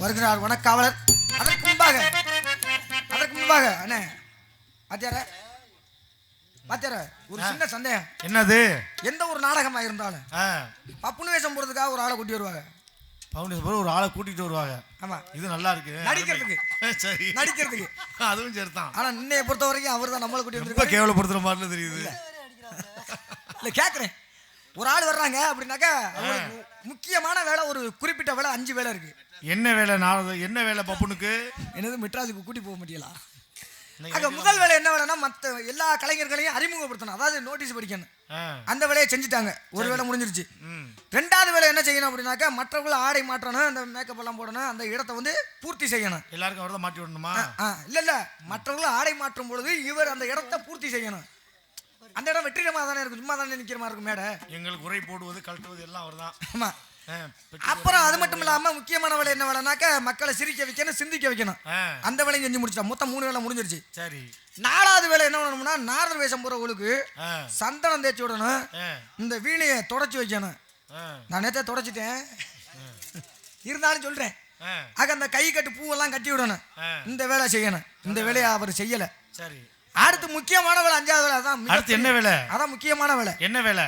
வருகிறார் வனக்காவலர். அதற்கு முன்பாக அதற்கு முன்பாக அண்ணே வாத்தியார வாத்தியார ஒரு சின்ன சந்தேகம். என்னது? எந்த ஒரு நாடகமா இருந்தாலும் பப்புனு வேஷம் போடுறதுக்காக ஒரு ஆளை கூட்டி வருவாங்க. பவுண்டேஷன் போய் ஒரு ஆளை கூட்டிட்டு வருவாங்க. ஆமா. இது நல்லா இருக்கு. நடிக்கிறதுக்கு. சரி. நடிக்கிறதுக்கு. அதுவும் சரிதான். ஆனா இன்னைய பொறுத்த வரைக்கும் அவர் தான் நம்மளை கூட்டி ரொம்ப வந்திருக்காரு. கேவலப்படுத்துற மாதிரி தெரியுது. இல்ல கேக்குறேன். ஒரு ஆள் வர்றாங்க அப்படின்னாக்கா அவங்களுக்கு முக்கியமான வேலை ஒரு குறிப்பிட்ட வேலை அஞ்சு வேலை இருக்கு. என்ன வேலை நாளது என்ன வேலை பப்புனுக்கு என்னது மெட்ராஸுக்கு கூட்டி போக முடியல அங்க முதல் வேலை என்ன வேலைன்னா மத்த எல்லா கலைஞர்களையும் அறிமுகப்படுத்தணும். அதாவது நோட்டீஸ் படிக்கணும். அந்த வேலையை செஞ்சுட்டாங்க. ஒரு வேலை முடிஞ்சிருச்சு. ரெண்டாவது வேலை என்ன செய்யணும் அப்படின்னாக்கா மற்றவங்கள ஆடை மாற்றணும் அந்த மேக்கப் எல்லாம் போடணும் அந்த இடத்த வந்து பூர்த்தி செய்யணும். எல்லாருக்கும் அவர்தான் மாட்டி விடணுமா? இல்ல இல்ல. மற்றவங்கள ஆடை மாற்றும் பொழுது இவர் அந்த இடத்த பூர்த்தி செய்யணும். அந்த இடம் வெற்றிகரமாக தானே இருக்கும் சும்மா தானே நிக்கிற மாதிரி இருக்கும் மேடை. எங்களுக்கு உரை போடுவது கழட்டுவது எல்லாம் அவர்தான். ஆமா. ஆ, பெட்டி- அப்புறம் அது மட்டும் இல்லாம முக்கியமான வேலை என்ன வேலைனாக்கா மக்களை சிரிக்க வைக்கணும் சிந்திக்க வைக்கணும். அந்த வேலையும் செஞ்சு முடிச்சிட்டா மொத்தம் மூணு வேலை முடிஞ்சிருச்சு. சரி. நாலாவது வேலை என்ன பண்ணணும்னா நாரர் வேஷம் போறவங்களுக்கு சந்தனம் தேய்ச்சி விடணும். இந்த வீணையை தொடச்சி வைக்கணும். நான் நேத்தே தொடச்சிட்டேன். இருந்தாலும் சொல்றேன். ஆக அந்த கை கட்டு பூவெல்லாம் கட்டி விடணும். இந்த வேலை செய்யணும். இந்த வேலையை அவர் செய்யல. சரி. அடுத்து முக்கியமான வேலை அஞ்சாவது வேலை அதான் அடுத்து என்ன வேலை? அதான் முக்கியமான வேலை. என்ன வேலை?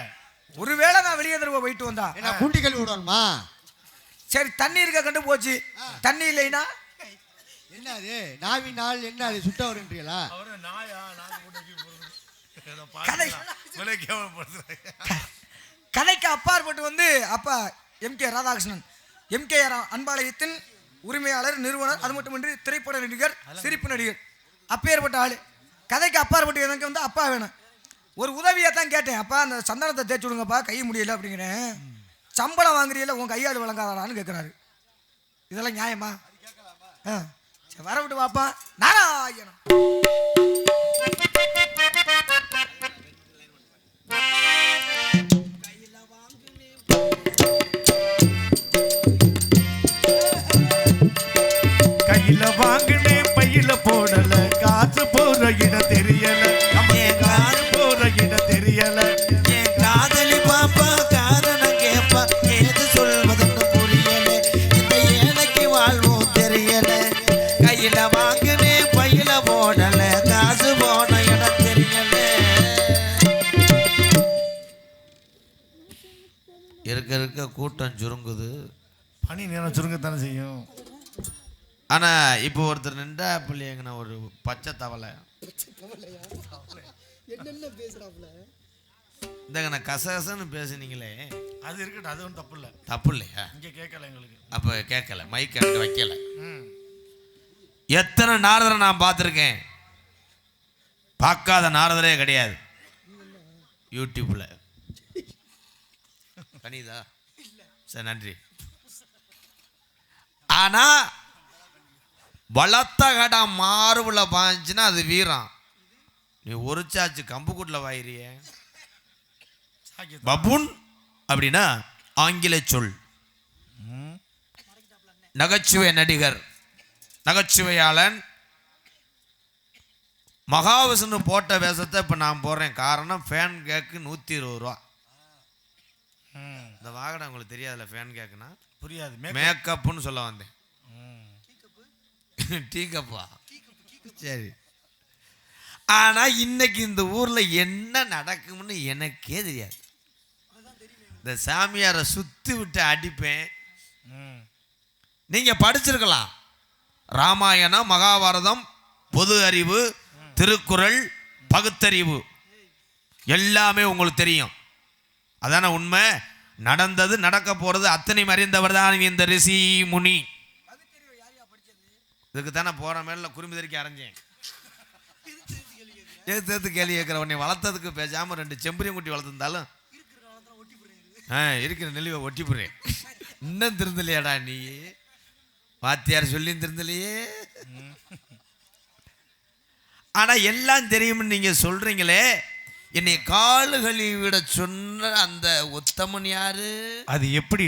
ஒரு வேளை நான் வெளியே தருவ போயிட்டு வந்தா குண்டி கழுவி விடணுமா? சரி தண்ணி இருக்க கண்டு போச்சு. தண்ணி இல்லைன்னா? என்ன அது நாவி நாள் என்ன அது? சுட்ட வருன்றீங்களா கதை. கதைக்கு அப்பாற்பட்டு வந்து அப்பா M K Radhakrishnan. M K அன்பாலயத்தின் உரிமையாளர் நிறுவனர் அது மட்டுமின்றி திரைப்பட நடிகர் சிரிப்பு நடிகர். அப்பேற்பட்ட ஆளு. கதைக்கு அப்பாற்பட்டு எனக்கு வந்து அப்பா வேணும். ஒரு உதவியை தான் கேட்டேன். அப்பா அந்த சந்தனத்தை தேய்ச்சி விடுங்கப்பா கை முடியல அப்படிங்கிறேன். சம்பளம் வாங்குறீல உன் கையால் வழங்காதாடான்னு கேட்குறாரு இதெல்லாம் நியாயமா? ஆ சரி வர விட்டு வாப்பா. நாராயணம் கூட்டம் சுருங்குது. பனி நேரம் சுருங்கத்தானே செய்யும். ஆனா இப்போ ஒருத்தர் நின்றா பிள்ளைங்கண்ணா ஒரு பச்சை தவளை. இந்தங்கண்ணா கசகசன்னு பேசுனீங்களே. அது இருக்கட்டும் அது ஒன்றும் தப்பு இல்லை. தப்பு இல்லையா? இங்கே கேட்கல எங்களுக்கு. அப்போ கேட்கல மைக் அங்கே வைக்கல. ம். எத்தனை நாரதரை நான் பார்த்துருக்கேன்? பார்க்காத நாரதரே கிடையாது. யூடியூப்ல. கனிதா சரி நன்றி. ஆனா வளர்த்த கடா மாறுபுல பாஞ்சுன்னா அது வீரம். நீ ஒரு சாச்சு கம்பு கூட்டில் வாயிறிய பபுன் அப்படின்னா ஆங்கில சொல். நகைச்சுவை நடிகர் நகைச்சுவையாளன். மகாவிஷ்ணு போட்ட வேஷத்தை இப்போ நான் போடுறேன். காரணம் ஃபேன் கேக்கு நூற்றி இருபது ரூபா. இந்த வாகனம் உங்களுக்கு தெரியாதுல்ல ஃபேன் கேக்குனா புரியாது. மேக் மேக்கப்னு சொல்ல வந்தேன். டீ கப்பா சரி. ஆனா இன்னைக்கு இந்த ஊர்ல என்ன நடக்கும்னு எனக்கே தெரியாது. இந்த சாமியாரை சுத்தி விட்டு அடிப்பேன். ம். நீங்க படிச்சிருக்கலாம். ராமாயணம் மகாபாரதம் பொது அறிவு திருக்குறள் பகுத்தறிவு. எல்லாமே உங்களுக்கு தெரியும். அதானே உண்மை? நடந்தது நடக்க போறது அத்தனை அறிந்தவர் தான் இந்த ரிஷி முனி. இதுக்கு தானே போற மேல குருமி தெறிக்க அரைஞ்சேன். எடுத்து கேள்வி கேட்குற உன்னை வளர்த்ததுக்கு பேசாம ரெண்டு செம்பரியம் குட்டி வளர்த்துருந்தாலும் ஆ இருக்கிற நெல்லிவை ஒட்டி போடுறேன் இன்னும் திருந்தலையாடா நீ? வாத்தியார் சொல்லி திருந்தலையே. ஆனா எல்லாம் தெரியும்னு நீங்க சொல்றீங்களே என்னை காலு கழுவி விட சொன்ன அந்த உத்தமன் யாரு? அது எப்படி?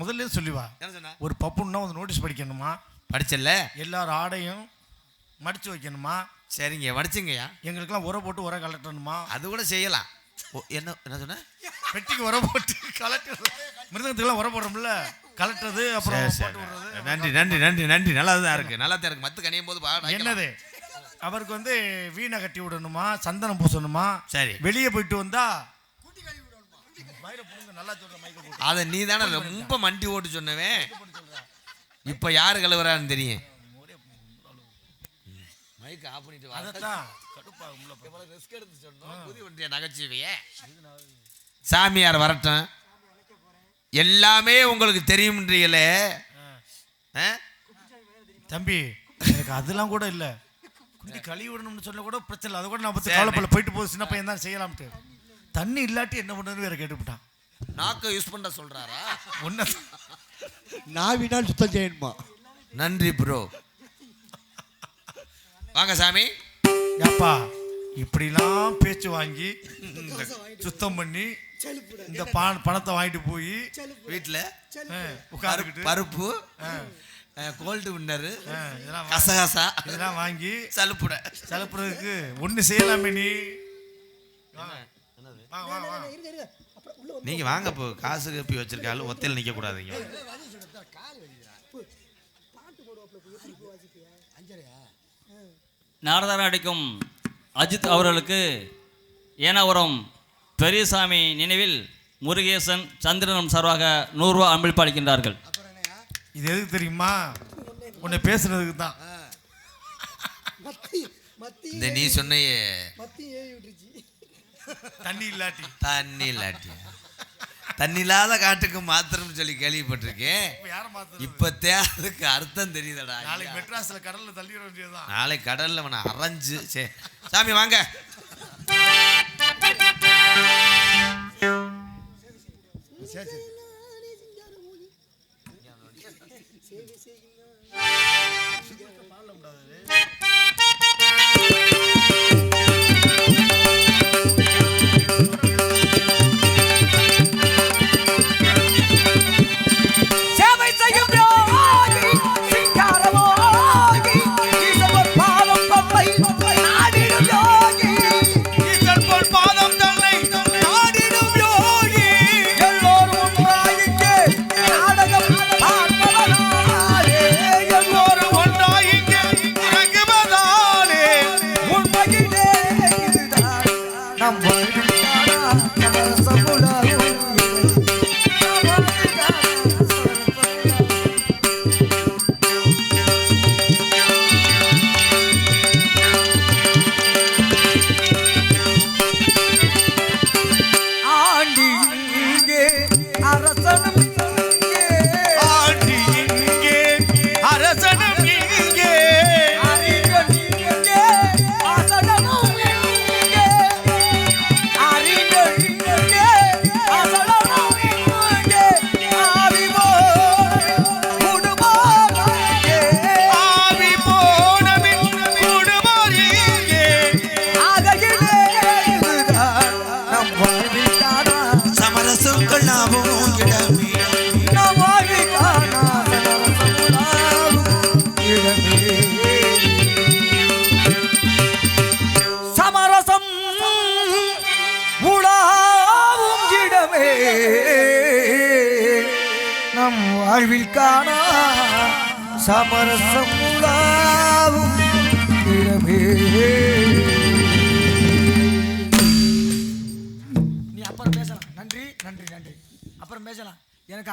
முதல்ல சொல்லி வா என்ன சொன்ன? ஒரு பப்புன்னா வந்து நோட்டீஸ் படிக்கணுமா? படிச்சல்ல? எல்லார் ஆடையும் மடிச்சு வைக்கணுமா? சரிங்க படிச்சுங்கய்யா எங்களுக்கெல்லாம் உரை போட்டு உரை கலட்டணுமா? அது கூட செய்யலாம். என்ன என்ன சொன்ன? பெட்டிக்கு உரை போட்டு கலட்டு மிருதங்கத்துக்கெல்லாம் உரை போடுறோம்ல. கலட்டுறது அப்புறம் நன்றி நன்றி நன்றி நன்றி. நல்லா தான் இருக்கு. நல்லா தான் இருக்கு. மத்து கனியும் போது பா என்னது? அவருக்கு வந்து வீணை கட்டி விடணுமா சந்தனம் பூசணுமா? சரி. வெளியே போயிட்டு வந்தா. அதை நீ தானே ரொம்ப மண்டி ஓட்டு சொன்னவன். இப்ப யாரு கழுவுறான்னு தெரியும். மைக் ஆஃப் பண்ணிட்டு வா. அதைத்தான். கடுப்பாகும்ல அப்புறம். எவ்வளவு ரிஸ்க் எடுத்து சொன்னோம். புதி ஒன்றிய நகைச்சுவையே. சாமியார் வரட்டும். எல்லாமே உங்களுக்கு தெரியும்ன்றீங்களே. ஆ? தம்பி எனக்கு அதெல்லாம் கூட இல்ல. குண்டி கழுவி விடணும்னு சொல்ல கூட பிரச்சனை இல்லை. அதை கூட நான் பத்தி சரி. கவலைப்படல போயிட்டு போகுது. சின்ன பையன் தான் செய்யலாம்ட்டு. தண்ணி இல்லாட்டி என்ன பண்ணுறது வேற கேட்டுவிட்டான் நாக்க யூஸ் பண்ண சொல்றாரா? ஒன்ன நாவினால் சுத்தம் செய்யணுமா? நன்றி ப்ரோ வாங்க சாமி. ஏப்பா இப்படிலாம் பேச்சு வாங்கி சுத்தம் பண்ணி இந்த பணத்தை வாங்கிட்டு போய் வீட்டுல உட்காந்துக்கிட்டு பருப்பு கோல்டு வின்னரு இதெல்லாம் கசகசா. இதெல்லாம் வாங்கி சலுப்புட. செலப்புறதுக்கு ஒன்று செய்யலாமே நீ. வா வா வா நீங்க வாங்க இப்போ காசு கப்பி வச்சிருக்காலும் ஒத்தையில் நிக்க கூடாதீங்க. நாரதர் அடிக்கும் அஜித் அவர்களுக்கு ஏனாபுரம் பெரியசாமி நினைவில் முருகேசன் சந்திரனும் சார்பாக நூறுரூவா அன்பளிப்பு அளிக்கின்றார்கள் இது எதுக்கு தெரியுமா? உன்னை பேசுறதுக்கு தான் இந்த நீ சொன்னையே. தண்ணி இல்லாட்டி. தண்ணி இல்லாட்டி. தண்ணி இல்லாத காட்டுக்கு மாத்திரம் சொல்லி கேள்விப்பட்டிருக்கேன். இப்ப அதுக்கு அர்த்தம் தெரியுதடா. நாளைக்கு மெட்ராஸ்ல கடல்ல தள்ளிட வேண்டியதுதான். நாளை கடல்ல அவனை அரைஞ்சு சே. சாமி வாங்க. சரி சரி. சேவை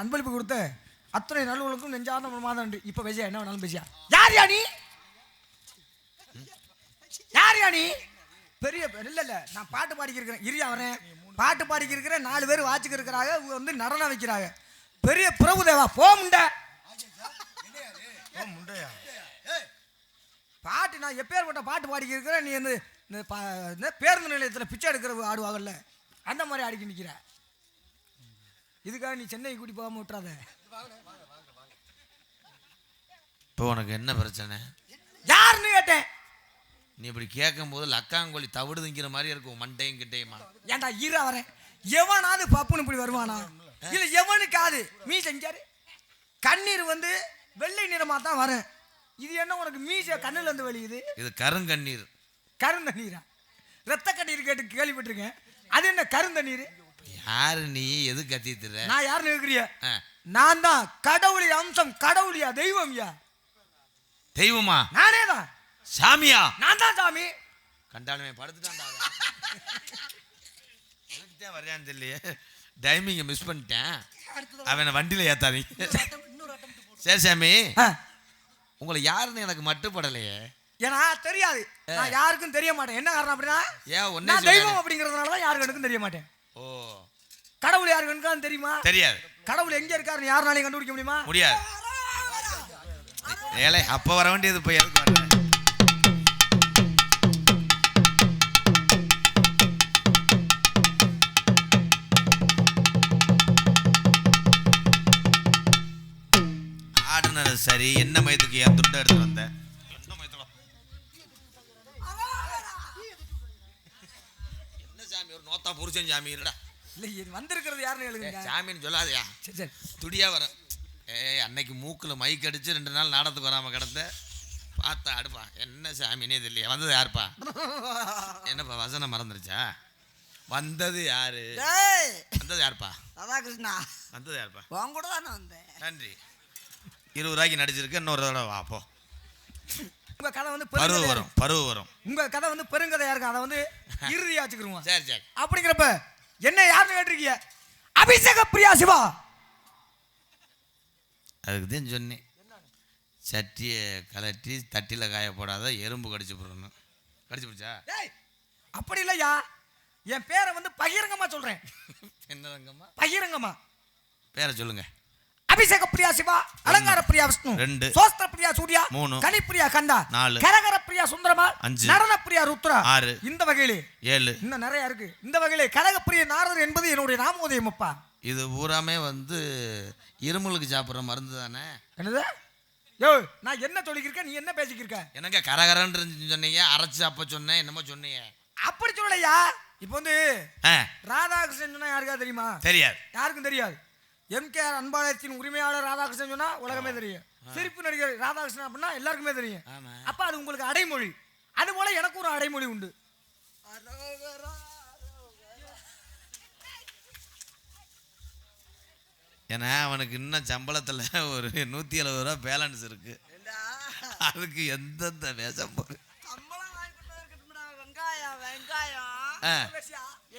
எனக்கு அன்பளிப்பு கொடுத்த அத்தனை நல்லவர்களுக்கும் நெஞ்சார்ந்த மாதம் நன்றி இப்போ பேசியா என்ன வேணாலும் பேசியா? யார் யா நீ? யார் யா நீ? பெரிய இல்ல இல்ல நான் பாட்டு பாடிக்கிருக்கிறேன். இரியா வரேன் பாட்டு பாடிக்கிருக்கிறேன். நாலு பேர் வாட்சிக்கு இருக்கிறாங்க. வந்து நடனம் வைக்கிறாங்க. பெரிய பிரபுதேவா ஓ, முண்டையா? பாட்டு நான் எப்பேற்பட்ட பாட்டு பாடிக்கிருக்கிறேன் நீ வந்து இந்த பா- இந்த பேருந்து நிலையத்தில் பிச்சை எடுக்கிற ஆடுவாங்கல்ல அந்த மாதிரி ஆடிக்கி நிற்கிற இதுக்காக நீ சென்னை கூட்டி போகாம விட்டுறாத. இப்போ உனக்கு என்ன பிரச்சனை? யாருன்னு கேட்டேன். நீ இப்படி கேட்கும்போது லக்காங்கோழி தவிடுதுங்கிற மாதிரி இருக்கும் மண்டையும் கிட்டையுமா? ஏன்டா ஈரா வரேன் எவனாவது பப்புன்னு இப்படி வருவானா? இல்ல எவனுக்காது மீ செஞ்சாரு கண்ணீர் வந்து வெள்ளை நிறமா தான் வரும். இது என்ன உனக்கு மீச கண்ணுல இருந்து வெளியுது? இது கருங்கண்ணீர். கருந்தண்ணீரா ரத்த கண்ணீர் கேட்டு கேள்விப்பட்டிருக்கேன். அது என்ன கருந்தண்ணீர் யாரு நீ? எது கத்திட்டுற நான் யாருன்னு கேக்குறிய ஆ. நான் தான் கடவுளி அம்சம் கடவுளியா தெய்வம்யா? தெய்வமா? நானே தான் சாமியா? நான் தான் சாமி. கண்டாலுமே படுத்துட்டான்டா. எனக்கு தான் வரையான்னு தெரியலையே. டைமிங்கை மிஸ் பண்ணிட்டேன். அவனை வண்டியில் ஏத்தாதீங்க சரி சாமி. உங்களை யாருன்னு எனக்கு மட்டுப்படலையே. ஏன்னா தெரியாது. நான் யாருக்கும் தெரிய மாட்டேன். என்ன காரணம் அப்படின்னா ஏன் தெய்வம் அப்படிங்கறதுனால தான் யாருக்கு எனக்கும் தெரிய மாட்டேன். ஓ. கடவுள் யாருக்கு எனக்கும் தெரியுமா? தெரியாது. கடவுள் எங்க இருக்காருன்னு யாருனாலையும் கண்டுபிடிக்க முடியுமா? முடியாது. ஏலே அப்போ வர வேண்டியது போய் எதுக்கு ஆடுனது சரி என்ன மயத்துக்கு என் துண்டை எடுத்து வந்த? நோத்தா புருஷன் சாமி இருடா. இல்ல இது வந்திருக்கிறது யாருன்னு எழுதுங்க. சாமின்னு சொல்லாதயா? சரி சரி. துடியா வர. ஏய் அன்னைக்கு மூக்கில் மைக் அடிச்சு ரெண்டு நாள் நாடகத்துக்கு வராமல் கிடந்த. பார்த்தா அடுப்பா என்ன சாமினே தெரியல வந்தது யாருப்பா? என்னப்பா வசனம் மறந்துருச்சா? வந்தது யாரு? வந்தது யாருப்பா? ராதாகிருஷ்ணா. வந்தது யாருப்பா? உன் கூட தானே வந்தேன். நன்றி. இருபது ரூபாய்க்கு நடிச்சிருக்கு இன்னொரு தடவை வா போ. உங்க கதை வந்து பருவ வரும் பருவ வரும். உங்க கதை வந்து பெருங்கதையா இருக்கும். அதை வந்து இறுதியா வச்சுக்கிருவோம் சரி சரி. அப்படிங்கிறப்ப என்ன யாருன்னு கேட்டிருக்கீங்க? அபிஷேக பிரியா சிவா. அதுக்கு தான் சொன்னேன். சட்டியை கலட்டி தட்டியில் காய போடாத எறும்பு கடிச்சு போடணும். கடிச்சு பிடிச்சா? அப்படி இல்லையா? என் பேரை வந்து பகிரங்கமா சொல்றேன். என்ன ரங்கம்மா பேரை சொல்லுங்க. அபிஷேக பிரியா சிவா அலங்கார பிரியா விஷ்ணு ரெண்டு. சோஸ்திர பிரியா சூர்யா மூணு. கனி பிரியா கந்தா நாலு. கரகர பிரியா சுந்தரமா அஞ்சு. நடன பிரியா ருத்ரா. ஆறு. இந்த வகையிலே ஏழு. இன்னும் நிறைய இருக்கு. இந்த வகையிலே கனகப்பிரிய நாரதர் என்பது என்னுடைய நாமோதயம் அப்பா. இது பூராமே வந்து இருமலுக்கு சாப்பிட்ற மருந்து தானே? என்னது? யோ நான் என்ன சொல்லிக்கிருக்கேன்? நீ என்ன பேசிக்கிருக்க? என்னங்க கரகரன்னு சொன்னீங்க? அரைச்சு அப்ப சொன்னேன். என்னமோ சொன்னீங்க. அப்படி சொல்லலையா? இப்போ வந்து ராதாகிருஷ்ணன் சொன்னா யாருக்கா தெரியுமா? தெரியாது. யாருக்கும் தெரியாது. எம்கேஆர் அன்பாலயத்தின் உரிமையாளர் ராதாகிருஷ்ணன் சொன்னா உலகமே தெரியும். சிரிப்பு நடிகர் ராதாகிருஷ்ணன் அப்படின்னா எல்லாருக்குமே தெரியும். அப்ப அது உங்களுக்கு அடைமொழி. அது போல எனக்கு ஒரு அடைமொழி உண்டு. ஏன்னா அவனுக்கு இன்னும் சம்பளத்தில் ஒரு நூற்றி எழுபது ரூபா பேலன்ஸ் இருக்கு. அதுக்கு எந்தெந்த வேஷம் வெங்காயம்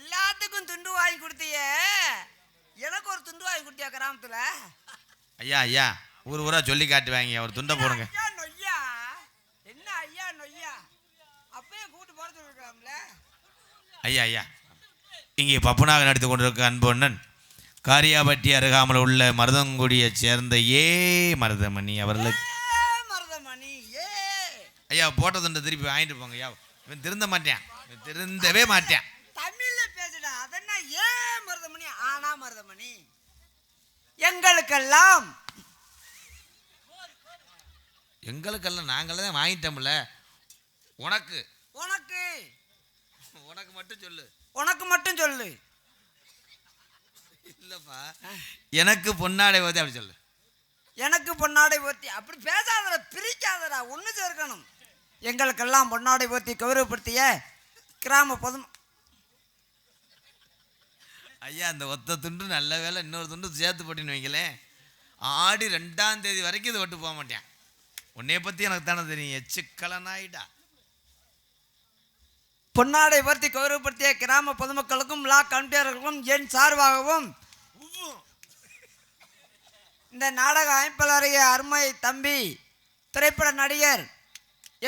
எல்லாத்துக்கும் துண்டு வாங்கி கொடுத்தியே. எனக்கு ஒரு துண்டு வாங்கி கொடுத்தியா கிராமத்துல? ஐயா ஐயா ஊர் ஊரா சொல்லி காட்டுவாங்க ஒரு துண்டை போடுங்க. ஐயா நொய்யா? என்ன ஐயா நொய்யா? அப்பயே கூட்டு சொல்லிருக்கலாம்ல ஐயா ஐயா இங்கே பப்புனாக நடித்து கொண்டிருக்க அன்பொண்ணன் காரியாபட்டி அருகாமல் உள்ள மருதங்குடியைச் சேர்ந்த ஏ மருதமணி அவர்களுக்கு. மருதமணி ஏ. ஐயா போட்ட துண்டை திருப்பி வாங்கிட்டு போங்க ஐயா. இவன் திருந்த மாட்டேன். திருந்தவே மாட்டேன். தமிழ்ல பேசுடா அதென்ன ஏ மருதமணி? ஆனா மருதமணி எங்களுக்கெல்லாம். எங்களுக்கெல்லாம் நாங்களே தான் வாங்கிட்டோம்ல. உனக்கு. உனக்கு. உனக்கு மட்டும் சொல்லு. உனக்கு மட்டும் சொல்லு. இல்லைப்பா. எனக்கு பொன்னாடை போதே அப்படி சொல்லு. எனக்கு பொன்னாடை போர்த்தி அப்படி பேசாதடா பிரிக்காதடா. ஒன்று சேர்க்கணும். எங்களுக்கெல்லாம் பொன்னாடை போர்த்தி கௌரவப்படுத்திய கிராம பொது ஐயா அந்த ஒத்த துண்டு நல்ல வேலை இன்னொரு துண்டு சேர்த்து போட்டின்னு வைங்களேன். ஆடி ரெண்டாம் தேதி வரைக்கும் இது விட்டு போக மாட்டேன். உன்னைய பற்றி எனக்கு தானே தெரியும். எச்சுக்கலனாயிடா. பொன்னாடை போர்த்தி கௌரவப்படுத்திய கிராம பொதுமக்களுக்கும் லா கம்பியர்களுக்கும் என் சார்பாகவும் இந்த நாடக அமைப்பாளருடைய அருமை தம்பி திரைப்பட நடிகர்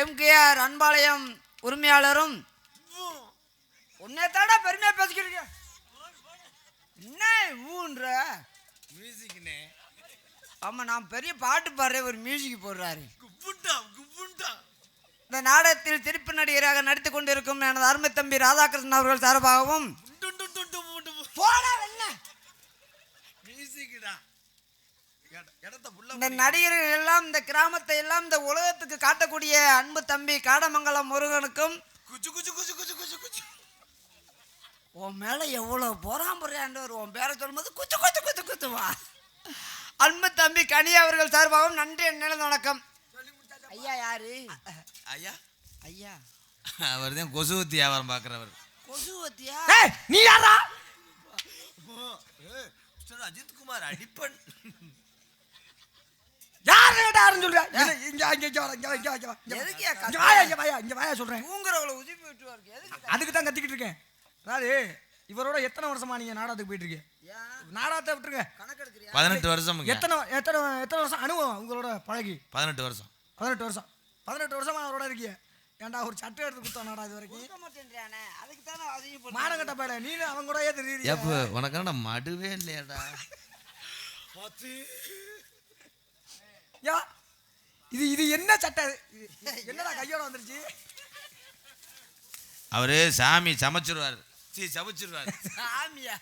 எம்கேஆர் அன்பாளையம் உரிமையாளரும் உன்னை தாடா பெருமையா பேசிக்கிறீங்க என்ன ஊன்ற? மியூசிக்னே ஆமா நான் பெரிய பாட்டு பாடுறேன் ஒரு மியூசிக் போடுறாரு. குப்புண்டா குப்புண்டா இந்த நாடகத்தில் திருப்பி நடிகராக நடித்துக் கொண்டிருக்கும் எனது அருமை தம்பி ராதாகிருஷ்ணன் அவர்கள் சார்பாகவும் இந்த நடிகர்கள் எல்லாம் இந்த கிராமத்தை எல்லாம் இந்த உலகத்துக்கு காட்டக்கூடிய அன்பு தம்பி காடமங்கலம் முருகனுக்கும் குச்சு குச்சு குச்சு குச்சு குச்சு குச்சு. உன் மேல எவ்வளவு பொறாம்புறையாண்டவர் உன் பேரை சொல்லும்போது குத்து குத்து குத்து குத்துவா அன்பு தம்பி கனி அவர்கள் சார்பாகவும் நன்றி நினைந்த வணக்கம். ஐயா யாரு? ஐயா? ஐயா. அவர் தான் கொசுவத்தி வியாபாரம் பார்க்குறவர் கொசுவத்தியா? நீ யாரா? அஜித்குமார் அடிப்பன். யாரு யாருன்னு சொல்ற? இங்க இங்க இங்க இங்க வா, இங்க இங்க இங்க இங்க வாயா இங்க வாயா இங்க வாயா சொல்றேன். தூங்குறவங்கள உதிப்பி அதுக்கு தான் கத்திக்கிட்டு இருக்கேன். அதாவது இவரோட எத்தனை வருஷமா நீங்க நாடகத்துக்கு போயிட்டு இருக்கீங்க நாடகத்தை விட்டுருங்க. பதினெட்டு வருஷம் எத்தனை எத்தனை எத்தனை வருஷம் அனுபவம் உங்களோட பழகி? பதினெட்டு வருஷம். பதினெட்டு வருஷம். பதினெட்டு வருஷமா அவரோட இருக்கீங்க. ஏன்டா ஒரு சட்டை எடுத்து கொடுத்தானாடா இது வரைக்கும்? மானங்கட்ட பையல நீனு அவங்க கூட ஏத்து எப்ப உனக்கு என்ன மடுவே இல்லையாடா? யா இது இது என்ன சட்டை? இது- என்னடா கையோட வந்துருச்சு? அவரு சாமி சமைச்சிருவாரு. சீ சமைச்சிருவாரு சாமியா?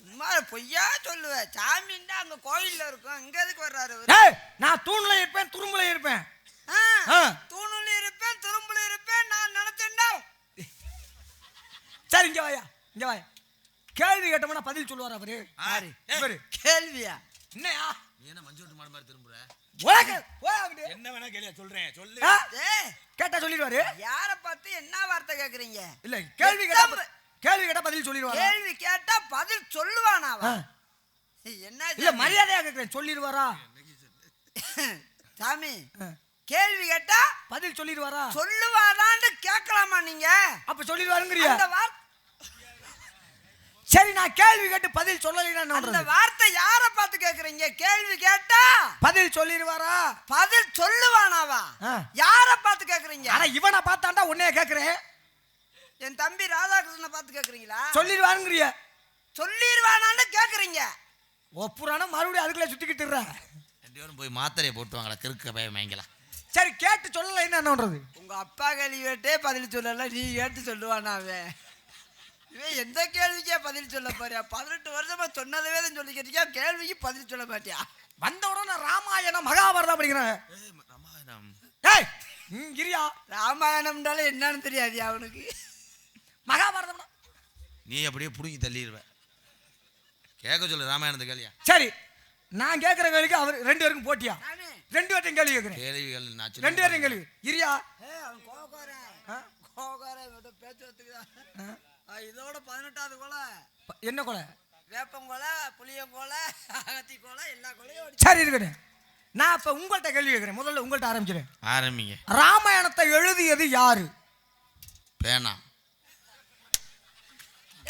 சும்மா பொய்யா சொல்லுவேன் சாமின்னா அங்க கோயில்ல இருக்கும். இங்க எதுக்கு வர்றாரு அவரு? ஏய் நான் தூண்ல இருப்பேன் துரும்புல இருப்பேன். ஆ, ஆ. தூணுல இருப்பேன் துரும்புல இருப்பேன் நான் நினைச்சேன்டா சரி இங்க வாயா இங்க வாயா. கேள்வி கேட்டோம்னா பதில் சொல்லுவார் அவரு. யாரு? இவரு. கேள்வியா? என்னயா? நீ என்ன மஞ்சு விட்டு மாடு மாதிரி திரும்புற. என்ன வேணா கேளியா சொல்றேன் சொல்லு. கேட்டா சொல்லிடுவாரு. யார பார்த்து என்ன வார்த்தை கேக்குறீங்க? இல்ல கேள்வி கேட்டா கேள்வி கேட்டா பதில் சொல்லிடுவாரா கேள்வி கேட்டா பதில் சொல்லுவானாவா ஆ. என்ன இல்ல மரியாதையா கேக்குறேன் சொல்லிடுவாரா? சாமி. கேள்வி கேட்டா பதில் சொல்லிடுவாரா? சொல்லுவானான்னு கேட்கலாமா நீங்க? அப்ப சொல்லிடுவாருங்கிறியா? சரி நான் கேள்வி கேட்டு பதில் சொல்லலைன்னா அந்த? வார்த்தை யார பார்த்து கேக்குறீங்க? கேள்வி கேட்டா பதில் சொல்லிடுவாரா? பதில் சொல்லுவானாவா. யார பார்த்து கேக்குறீங்க? ஆனா இவனை பார்த்தாண்டா உன்னைய கேக்குறேன். என் தம்பி ராதாகிருஷ்ணனை பார்த்து கேக்குறீங்களா? சொல்லிடுவாருங்கிறிய. சொல்லிடுவானான்னு கேக்குறீங்க. ஒப்புறானா மறுபடியும் அதுக்குள்ள சுத்திக்கிட்டு இருற. ரெண்டு பேரும் போய் மாத்திரையை போட்டு வாங்கடா கிறுக்க பயம் வாங்கலாம் சரி கேட்டு சொல்லலை என்ன பண்றது உங்க அப்பா கேள்வி கேட்டே பதில் சொல்லல நீ கேட்டு சொல்லுவானாவே இவன் எந்த கேள்விக்கே பதில் சொல்ல போறியா? பதினெட்டு வருஷமா சொன்னதவே தான் சொல்லிக்கிட்டியா? கேள்விக்கு பதில் சொல்ல மாட்டியா? வந்த உடனே ராமாயணம் மகாபாரதம் படிக்கிறேன். ராமாயணம். ஏய் ம், இரியா ராமாயணம்னால என்னன்னு தெரியாது அவனுக்கு? மகாபாரதம் நீ அப்படியே புடுங்கி தள்ளிடுவ கேட்க சொல்லு ராமாயணத்தை கேளியா? சரி நான் கேட்குற கேள்விக்கு அவர் ரெண்டு பேருக்கும் போட்டியா? ரெண்டு பேர்ட்டையும் கேள்வி கேட்குறேன். கேள்விகள் நான் ரெண்டு பேரையும் கேள்வி. இரியா. இதோட பதினெட்டாவது கொலை. என்ன கொலை? வேப்பங்கொலை புளியங்கொலை அகத்தி கொலை எல்லா கொலையும் சரி இருக்கட்டும். நான் இப்போ உங்கள்கிட்ட கேள்வி கேட்குறேன். முதல்ல உங்கள்கிட்ட ஆரம்பிச்சிடுறேன் ஆரம்பிங்க. ராமாயணத்தை எழுதியது யாரு? பேனா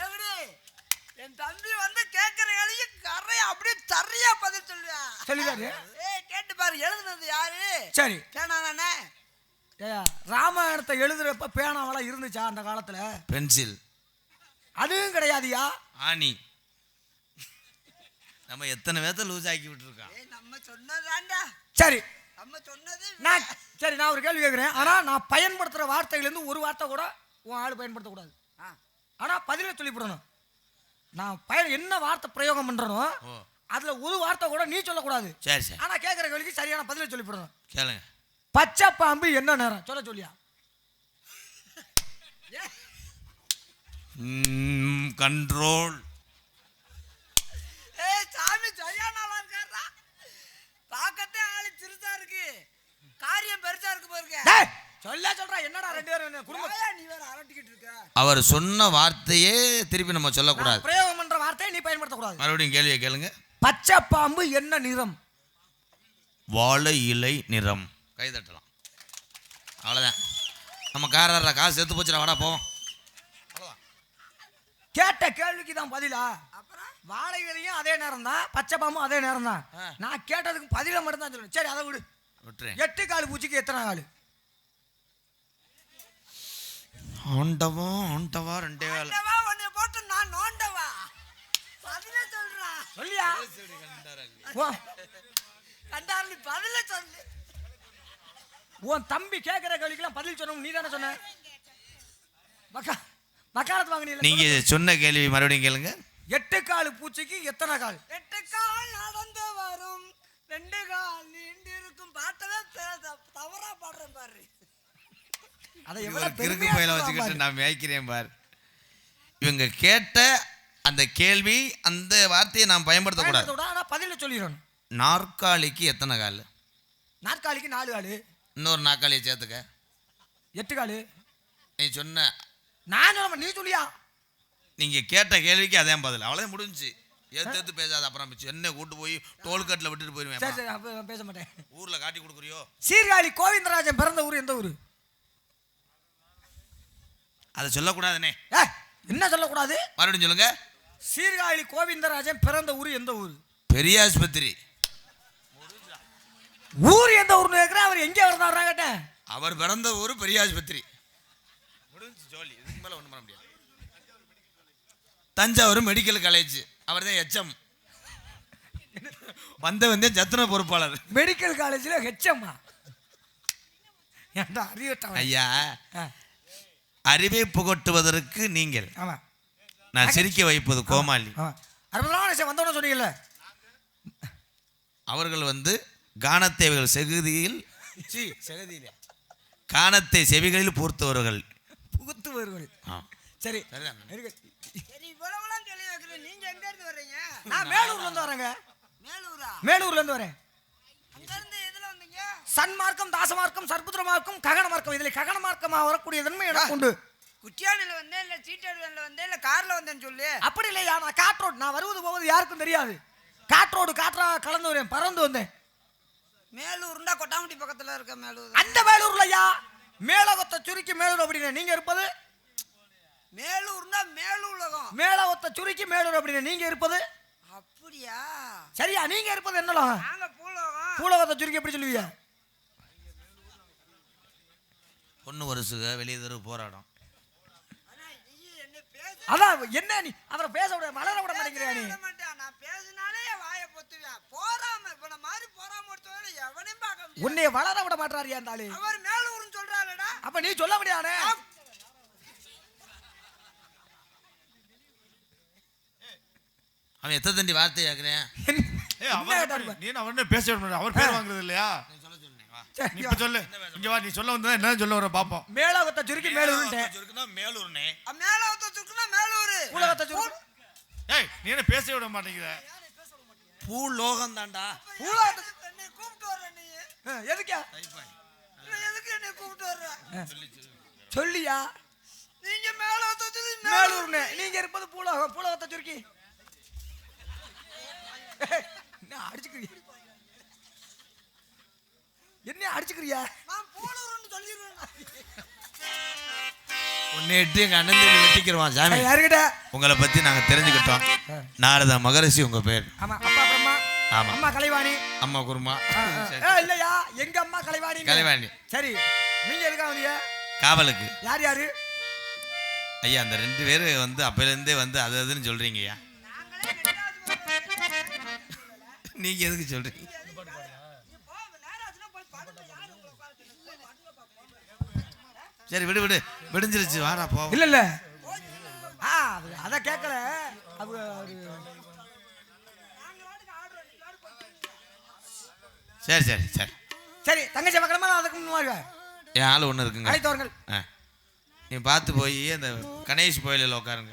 எப்படி என் தம்பி வந்து கேட்கிற கேள்விக்கு கரையா அப்படியே தரையா பதில் சொல்லுவா. சொல்லிடுவாரு. ஏய் கேட்டு பாரு எழுதுனது யாரு? சரி. பேனா தானே ராமாயணத்தை எழுதுறப்ப பேனாவெல்லாம் இருந்துச்சா அந்த காலத்துல? பென்சில். அதுவும் கிடையாதுயா? ஆணி. நம்ம எத்தனை பேர்த்த லூஸ் ஆக்கி விட்டுருக்கான். ஏய் நம்ம சொன்னதாண்டா. சரி. நம்ம சொன்னது நான் சரி நான் ஒரு கேள்வி கேட்குறேன் ஆனா நான் பயன்படுத்துற வார்த்தையிலேருந்து ஒரு வார்த்தை கூட உன் ஆள் பயன்படுத்தக்கூடாது. ஆ. ஆனா பதில சொல்லிவிடணும் நான் பயன் என்ன வார்த்தை பிரயோகம் பண்றனோ அதுல ஒரு வார்த்தை கூட நீ சொல்லக்கூடாது. சரி சரி. ஆனா கேட்குற கேள்விக்கு சரியான பதில சொல்லிவிடணும் கேளுங்க. பச்சை பாம்பு என்ன நேரம்? சொல்ல சொல்லியா? கண்ட்ரோல் ஏய் சாமி சரியான ஆளா இருக்காரா பார்க்கத்தே ஆளு சிறுசா இருக்கு. காரியம் பெருசா இருக்கு பாருங்க. டேய், சொல்ல சொல்றா என்னடா ரெண்டு பேரும் குடும்பம்? நீ வேற அரட்டிக்கிட்டு இருக்க? அவர் சொன்ன வார்த்தையே திருப்பி நம்ம சொல்லக்கூடாது. பிரயோகம் பண்ற வார்த்தையை நீ பயன்படுத்தக்கூடாது. மறுபடியும் கேள்வியை கேளுங்க. பச்சை பாம்பு என்ன நிறம்? வாழை இலை நிறம். கை தட்டலாம். அவ்வளோதான் நம்ம காரர்ற காசு செத்து போச்சுடா வாடா போவோம். கேட்ட கேள்விக்கு தான் பதிலா? அப்புறம் வாழை இலையும் அதே நேரம் தான் பச்சை பாம்பும் அதே நேரம் தான் நான் கேட்டதுக்கு பதில மட்டும் தான் சொல்லணும் சரி அதை விடு. எட்டு கால் பூச்சிக்கு எத்தனை கால்? ஆண்டவா ஆண்டவா ரெண்டே வேலை உன்னை போட்டு நான் நோண்டவா பதில சொல்றா. சொல்லியா? உன்- கண்டாரு நீ பதில சொல்லு. உன் தம்பி கேட்கிற கேள்விக்கெல்லாம் பதில் சொன்னோம் நீ தானே சொன்ன? வக்கா வக்காலத்து வாங்கினீங்க நீங்க சொன்ன கேள்வி மறுபடியும் கேளுங்க. எட்டு கால் பூச்சிக்கு எத்தனை கால்? எட்டு கால் நடந்து வரும். ரெண்டு கால் நீண்டு இருக்கும் த- த- தவறா பாடுறேன் பாரு ஒரு கிறுக்கு பயில வச்சுக்கிட்டு. நான் மேய்க்கிறேன் பார். இவங்க கேட்ட அந்த கேள்வி அந்த வார்த்தையை நாம் பயன்படுத்தக்கூடாது. பயன்படுத்த விட, ஆனா பதில சொல்லிடணும். நாற்காலிக்கு எத்தனை கால்? நாற்காலிக்கு நாலு கால். இன்னொரு நாற்காலியை சேர்த்துக்க. எட்டு கால். நீ சொன்ன நான் சொல்ல நீ சொல்லியா? நீங்க கேட்ட கேள்விக்கு அதான் பதில். அவ்வளோதான் முடிஞ்சுச்சு. ஏத்து ஏத்து பேசாத அப்புறம். என்ன கூட்டு போய் டோல்கட்டில் விட்டுட்டு போயிருவேன். நான் பேச மாட்டேன். ஊர்ல காட்டி கொடுக்குறியோ? சீர்காழி கோவிந்தராஜன் பிறந்த ஊர் எந்த ஊர்? அதை சொல்லக்கூடாதுனே. என்ன சொல்லக்கூடாது? மறுபடியும் சொல்லுங்க. சீர்காழி கோவிந்தராஜன் பிறந்த ஊர் எந்த ஊர்? பெரிய ஆஸ்பத்திரி. ஊர் எந்த ஊர்னு கேட்குறேன் அவர் எங்கே வரதாடுறா கேட்டேன். அவர் பிறந்த ஊர் பெரிய ஆஸ்பத்திரி. முடிஞ்சு ஜோலி. இதுக்கு மேல ஒண்ணும் பண்ண முடியாது. தஞ்சாவூர் மெடிக்கல் காலேஜ் அவர் தான் எச்எம். வந்த வந்தே ஜத்தின பொறுப்பாளர். மெடிக்கல் காலேஜில் ஹெச்எம்மா ஏன்டா அறிவட்டவன் ஐயா ஆ, அறிவை புகட்டுவதற்கு நீங்கள். ஆமா. நான் சிரிக்க வைப்பது கோமாளி. ஆமா. அறுபதாம் வயசு வந்தோன்னு சொன்னீங்கல்ல? அவர்கள் வந்து கானத்தேவைகள் செகுதியில் சி செகதியில. கானத்தை செவிகளில் பூர்த்தவர்கள். புகுத்துவர்கள் ஆ. சரி. நீங்க எங்க இருந்து வர்றீங்க? நான் மேலூர்ல இருந்து வரேங்க. மேலூரா? மேலூர்ல இருந்து வரேன் அங்க இருந்து எதுல வந்தீங்க சன்மார்க்கம் தாசமார்க்கம் சர்புத்திரமார்க்கம் ககன மார்க்கம் இதில் ககன மார்க்கமாக வரக்கூடிய தன்மை எனக்கு உண்டு. குட்டியானில வந்தேன் இல்ல சீட்டடுவன்ல வந்தேன் இல்ல கார்ல வந்தேன்னு சொல்லு. அப்படி இல்லையா நான் காற்றோடு நான் வருவது போவது யாருக்கும் தெரியாது. காற்றோடு காற்றா கலந்து வரேன் பறந்து வந்தேன். மேலூர்னா கொட்டாம்பட்டி பக்கத்துல இருக்க மேலூர். அந்த மேலூர்லயா மேலகத்தை சுருக்கி மேலூர் அப்படின்னு நீங்க இருப்பது? மேலூர்னா மேலுலகம் மேலகத்தை சுருக்கி மேலூர் அப்படின்னு நீங்க இருப்பது? அப்படியா? சரியா நீங்க இருப்பது என்னலாம் பூலோகம். பூலகத்தை சுருக்கி எப்படி சொல்லுவீங்க? பொண்ணு வருஷங்க வெளியே தெரு போராடம் அதான் என்ன நீ? அவரை பேச விட வளர விட மாட்டேங்கிறியா நீ. நான் பேசினாலே வாயை பொத்துவேன் போறாம இப்ப நான் மாதிரி போறாம ஒருத்தவரை எவனையும் பார்க்க உன்னைய வளர விட மாட்டாரியா ஆளு அவர் மேலூர்னு சொல்றாருடா. அப்ப நீ சொல்ல முடியாதே? அவன் எத்தனை தண்டி வார்த்தை கேட்குறேன் நீ அவர்னே பேச. அவர் பேர் வாங்குறது இல்லையா? இப்ப சொல்லு. இங்க வா நீ சொல்ல வந்தா என்ன சொல்ல வர பாப்போம். மேலகத்தை சுருக்கி மேலூர்ட்டேன் மேலூர்னே. மேலவத்த சுக்குனா மேலூர். பூலகத்தை சுருக்கி. ஏய் நீ என்ன பேச விட மாட்டேங்கிற பூ லோகம் பூலகத்தை என்னை கூப்பிட்டு வர்ற நீ. எதுக்கா எதுக்கு என்னை கூப்பிட்டு வர்ற? சொல்லியா? நீங்க மேலவத்த மேலூர்னு. நீங்க இருப்பது பூலகம். பூலகத்தை சுருக்கி. ஏய், என்ன அடிச்சுக்கிறியா என்ன அடிச்சுக்கிறியா? நான் பூலூர்னு சொல்லிடுவேன். ஒன்னு எட்டு எங்க அண்ணன் தம்பி வெட்டிக்கிறோம் சாமி. யாருக்கிட்ட? உங்களை பத்தி நாங்க தெரிஞ்சுக்கிட்டோம். நாரத மகரிஷி உங்க பேர். ஆமா அப்பா பிரம்மா ஆமா. அம்மா கலைவாணி. அம்மா குருமா. இல்லையா? எங்க அம்மா கலைவாணி? கலைவாணி. சரி நீங்க எதுக்கா வந்தீங்க? காவலுக்கு. யார் யாரு? ஐயா அந்த ரெண்டு பேரு வந்து அப்பையிலேருந்தே வந்து அது அதுன்னு சொல்றீங்க ஐயா நீங்க எதுக்கு சொல்றீங்க? சரி விடு விடு. விடிஞ்சிருச்சு. வாடா போ. இல்ல இல்ல ஆ அது அத கேட்கல அது சரி சரி சரி. சரி தங்கச்சி பக்கமா அதுக்கு முன்னாடி என் ஆள் ஒன்று இருக்குங்க. அழைத்தவர்கள் ஆ. நீ பார்த்து போய் அந்த கணேஷ் கோயிலில் உட்காருங்க.